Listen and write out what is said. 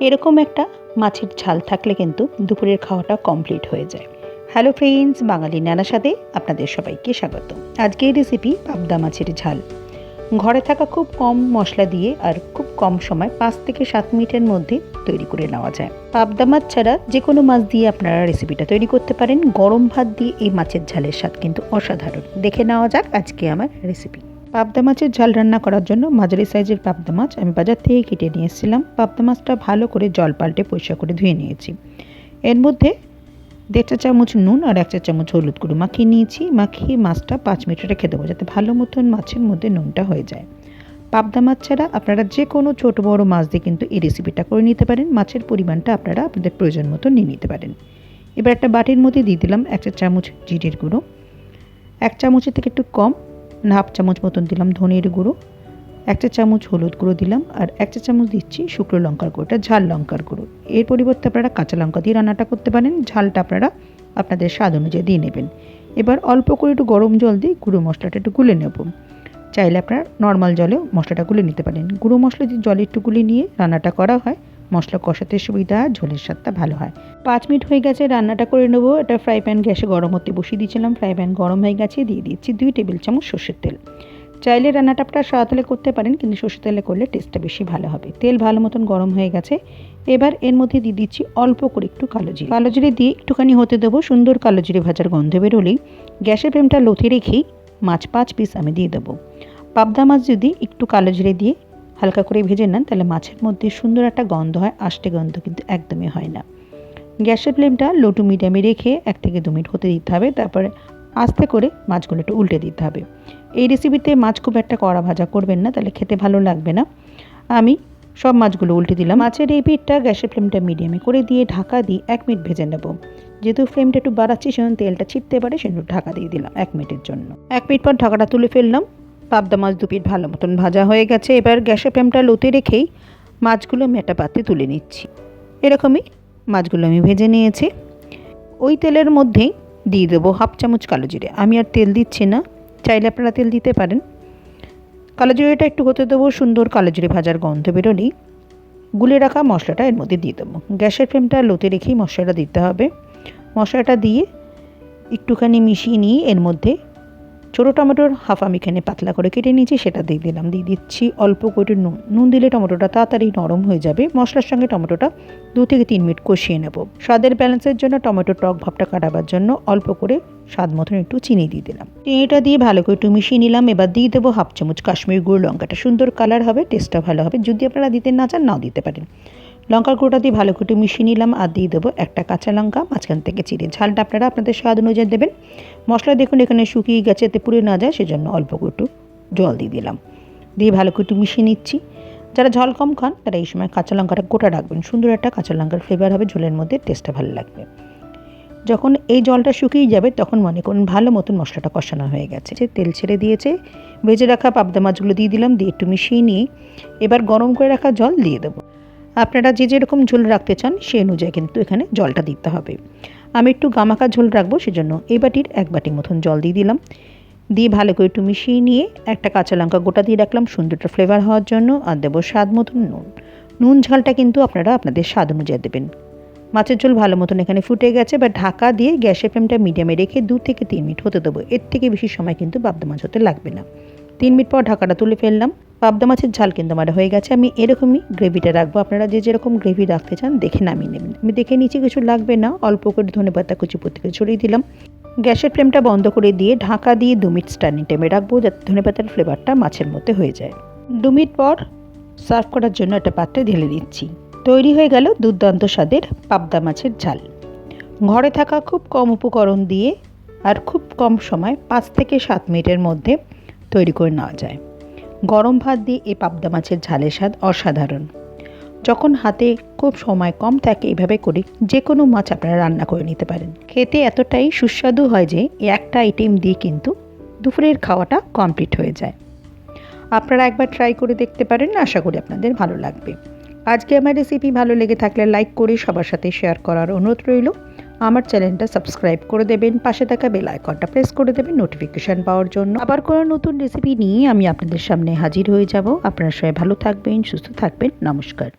এরকম একটা মাছের ঝাল থাকলে কিন্তু দুপুরের খাওয়াটা কমপ্লিট হয়ে যায়। হ্যালো ফ্রেন্ডস বাঙালি নানা সাথে আপনাদের সবাইকে স্বাগত। আজকের রেসিপি পাবদা মাছের ঝাল। ঘরে থাকা খুব কম মশলা দিয়ে আর খুব কম সময় পাঁচ থেকে সাত মিনিটের মধ্যে তৈরি করে নেওয়া যায়। পাবদা মাছ ছাড়া যে কোনো মাছ দিয়ে আপনারা রেসিপিটা তৈরি করতে পারেন। গরম ভাত দিয়ে এই মাছের ঝালের স্বাদ কিন্তু অসাধারণ। দেখে নেওয়া যাক আজকে আমার রেসিপি পাবদা মাছের ঝাল রান্না করার জন্য মাঝারি সাইজের পাবদা মাছ আমি বাজার থেকে কেটে নিয়ে এসেছিলাম। পাবদা মাছটা ভালো করে জল পাল্টে পরিষ্কার করে ধুয়ে নিয়েছি। এর মধ্যে দেড় চা চামচ নুন আর এক চা চামচ হলুদ গুঁড়ো মাখিয়ে নিয়েছি। মাখিয়ে মাছটা পাঁচ মিনিট রেখে দেবো যাতে ভালো মতন মাছের মধ্যে নুনটা হয়ে যায়। পাবদা মাছ ছাড়া আপনারা যে কোনো ছোট বড় মাছ দিয়ে কিন্তু এই রেসিপিটা করে নিতে পারেন। মাছের পরিমাণটা আপনারা আপনাদের প্রয়োজন মতো নিয়ে নিতে পারেন। এবার একটা বাটির মধ্যে দিয়ে দিলাম এক চা চামচ জিরের গুঁড়ো। এক চামচের থেকে একটু কম হাফ চামচ মতন দিলাম ধনের গুঁড়ো এক চা চামচ হলুদ গুঁড়ো দিলাম, আর এক চা চামচ দিচ্ছি শুকনো লঙ্কার গুঁড়োটা, ঝাল লঙ্কার গুঁড়ো। এর পরিবর্তে আপনারা কাঁচা লঙ্কা দিয়ে রান্নাটা করতে পারেন, ঝালটা আপনারা আপনাদের স্বাদ অনুযায়ী দিয়ে নেবেন। এবার অল্প করে একটু গরম জল দিয়ে গুঁড়ো মশলাটা একটু গুলে নেব। চাইলে আপনারা নর্মাল জলেও মশলাটা গুলে নিতে পারেন। গুঁড়ো মশলা দিয়ে জলে একটু গুলে নিয়ে রান্নাটা করা হয়। মশলা কষাতে সুবিধা, ঝোলের স্বাদটা ভালো হয়। পাঁচ মিনিট হয়ে গেছে, রান্নাটা করে নেব। এটা ফ্রাই প্যান গ্যাসে গরম হতে বসিয়ে দিয়েছিলাম। ফ্রাই প্যান গরম হয়ে গেছে, দিয়ে দিচ্ছি দুই টেবিল চামচ সর্ষের তেল। চাইলে রান্নাটা আপনারা সাদা করতে পারেন, কিন্তু সর্ষের তেলে করলে টেস্টটা বেশি ভালো হবে। তেল ভালো মতন গরম হয়ে গেছে। এবার এর মধ্যে দিয়ে দিচ্ছি অল্প করে একটু কালো জিরে। কালো জিরে দিয়ে একটুখানি হতে দেবো, সুন্দর কালো জিরে ভাজার গন্ধ বেরোলেই। গ্যাসের ফ্লেমটা লোথে রেখেই মাছ পাঁচ পিস আমি দিয়ে দেবো। পাবদা মাছ যদি একটু কালো জিরে দিয়ে হালকা করে ভেজে নেন, তাহলে মাছের মধ্যে সুন্দর একটা গন্ধ হয়, আষ্টে গন্ধ কিন্তু একদমই হয় না। গ্যাসের ফ্লেমটা লো টু মিডিয়ামে রেখে এক থেকে দু মিনিট হতে দিতে হবে, তারপরে আস্তে করে মাছগুলো একটু উল্টে দিতে হবে। এই রেসিপিতে মাছ খুব একটা কড়া ভাজা করবেন না, তাহলে খেতে ভালো লাগবে না। আমি সব মাছগুলো উল্টে দিলাম। মাছের এই পিঠটা গ্যাসের ফ্লেমটা মিডিয়ামে করে দিয়ে ঢাকা দিয়ে এক মিনিট ভেজে নেব। যেহেতু ফ্লেমটা একটু বাড়াচ্ছি, সেজন্য তেলটা ছিটতে পারে, সেজন্য ঢাকা দিয়ে দিলাম এক মিনিটের জন্য। এক মিনিট পর ঢাকাটা তুলে ফেললাম। পাবদা মাছ দু পিঠ ভালো মতন ভাজা হয়ে গেছে। এবার গ্যাসের ফ্লেমটা লোতে রেখেই মাছগুলো আমি একটা পাত্রে তুলে নিচ্ছি। এরকমই মাছগুলো আমি ভেজে নিয়েছি। ওই তেলের মধ্যেই দিয়ে দেবো হাফ চামচ কালো জিরে। আমি আর তেল দিচ্ছি না, চাইলে আপনারা তেল দিতে পারেন। কালো জিরেটা একটু হতে দেবো, সুন্দর কালো জিরে ভাজার গন্ধ বেরোলেই গুলে রাখা মশলাটা এর মধ্যে দিয়ে দেবো। গ্যাসের ফ্লেমটা লোতে রেখেই মশলাটা দিতে হবে। মশলাটা দিয়ে একটুখানি মিশিয়ে নিয়ে এর মধ্যে ছোটো টমেটোর হাফ আমি এখানে পাতলা করে কেটে নিয়েছি, সেটা দিয়ে দিলাম। দিয়ে দিচ্ছি অল্প করে নুন। নুন দিলে টমেটোটা তাড়াতাড়ি নরম হয়ে যাবে। মশলার সঙ্গে টমেটোটা দু থেকে তিন মিনিট কষিয়ে নেব। স্বাদের ব্যালেন্সের জন্য টমেটোর টক ভাবটা কাটাবার জন্য অল্প করে স্বাদ মতন একটু চিনি দিয়ে দিলাম। চিনিটা দিয়ে ভালো করে একটু মিশিয়ে নিলাম। এবার দিয়ে দেবো হাফ চামচ কাশ্মীর গুঁড়ো লঙ্কাটা। সুন্দর কালার হবে টেস্টটা ভালো হবে। যদি আপনারা দিতে না চান, নাও দিতে পারেন। লঙ্কার গুঁড়োটা দিয়ে ভালো করে মিশিয়ে নিলাম আর দিয়ে দেবো একটা কাঁচা লঙ্কা, মাঝখান থেকে চিড়ে। ঝালটা আপনারা আপনাদের স্বাদ অনুযায়ী দেবেন। মশলা দেখুন, এখানে শুকিয়ে গেছে, এতে পুড়ে না যায়, সেজন্য অল্প একটু জল দিয়ে দিলাম। দিয়ে ভালো করে মিশিয়ে নিচ্ছি। যারা ঝাল কম খান, তারা এই সময় কাঁচা লঙ্কাটা গোটা রাখবেন। সুন্দর একটা কাঁচা লঙ্কার ফ্লেভার হবে, ঝোলের মধ্যে টেস্টটা ভালো লাগবে। যখন এই জলটা শুকিয়ে যাবে, তখন মনে করুন ভালো মতন মশলাটা কষানো হয়ে গেছে। যে তেল ছেড়ে দিয়েছে, ভেজে রাখা পাবদা মাছগুলো দিয়ে দিলাম, দিয়ে একটু মিশিয়ে নিয়ে এবার গরম করে রাখা জল দিয়ে দেবো। আপনারা যে যেরকম ঝোল রাখতে চান সেই অনুযায়ী কিন্তু এখানে জলটা দিতে হবে। আমি একটু গামাকা ঝোল রাখব, সেজন্য এই বাটির এক বাটির মতন জল দিয়ে দিলাম। দিয়ে ভালো করে একটু মিশিয়ে নিয়ে একটা কাঁচা লঙ্কা গোটা দিয়ে রাখলাম, সুন্দরটা ফ্লেভার হওয়ার জন্য, আর দেবো স্বাদ মতন নুন। নুন ঝালটা কিন্তু আপনারা আপনাদের স্বাদ অনুযায়ী দেবেন। মাছের ঝোল ভালো মতন এখানে ফুটে গেছে বা ঢাকা দিয়ে গ্যাসের ফ্লেমটা মিডিয়ামে রেখে দু থেকে তিন মিনিট হতে দেবো। এর থেকে বেশি সময় কিন্তু পাবদা মাছ হতে লাগবে না। তিন মিনিট পর ঢাকাটা তুলে ফেললাম। পাবদা মাছের ঝাল কিন্তু আমার হয়ে গেছে। আমি এরকমই গ্রেভিটা রাখব। আপনারা যে যেরকম গ্রেভি রাখতে চান, দেখে নামিয়ে নেবেন। আমি দেখে নিচে কিছু লাগবে না। অল্প করে ধনে পাতা, কুচি প্রত্যেকে ছড়িয়ে দিলাম। গ্যাসের ফ্লেমটা বন্ধ করে দিয়ে ঢাকা দিয়ে দু মিনিট স্ট্যান্ডিং টাইমে রাখব, যাতে ধনে পাতার ফ্লেভারটা মাছের মধ্যে হয়ে যায়। দু মিনিট পর সার্ভ করার জন্য একটা পাত্রে ঢেলে দিচ্ছি। তৈরি হয়ে গেল দুর্দান্ত স্বাদের পাবদা মাছের ঝাল। ঘরে থাকা খুব কম উপকরণ দিয়ে আর খুব কম সময় পাঁচ থেকে সাত মিনিটের মধ্যে তৈরি করে নেওয়া যায়। গরম ভাত দিয়ে এই পাবদা মাছের ঝালের স্বাদ অসাধারণ। যখন হাতে খুব সময় কম থাকে এভাবে করে যে কোনো মাছ আপনারা রান্না করে নিতে পারেন। খেতে এতটাই সুস্বাদু হয় যে একটা আইটেম দিয়ে কিন্তু দুপুরের খাওয়াটা কমপ্লিট হয়ে যায়। আপনারা একবার ট্রাই করে দেখতে পারেন, আশা করি আপনাদের ভালো লাগবে। আজকে আমার রেসিপি ভালো লেগে থাকলে লাইক করে সবার সাথে শেয়ার করার অনুরোধ রইল। আমার চ্যানেলটা সাবস্ক্রাইব করে দেবেন, পাশে থাকা বেল আইকনটা প্রেস করে দেবেন নোটিফিকেশান পাওয়ার জন্য। আবার কোনো নতুন রেসিপি নিয়ে আমি আপনাদের সামনে হাজির হয়ে যাব। আপনারা সবাই ভালো থাকবেন, সুস্থ থাকবেন। নমস্কার।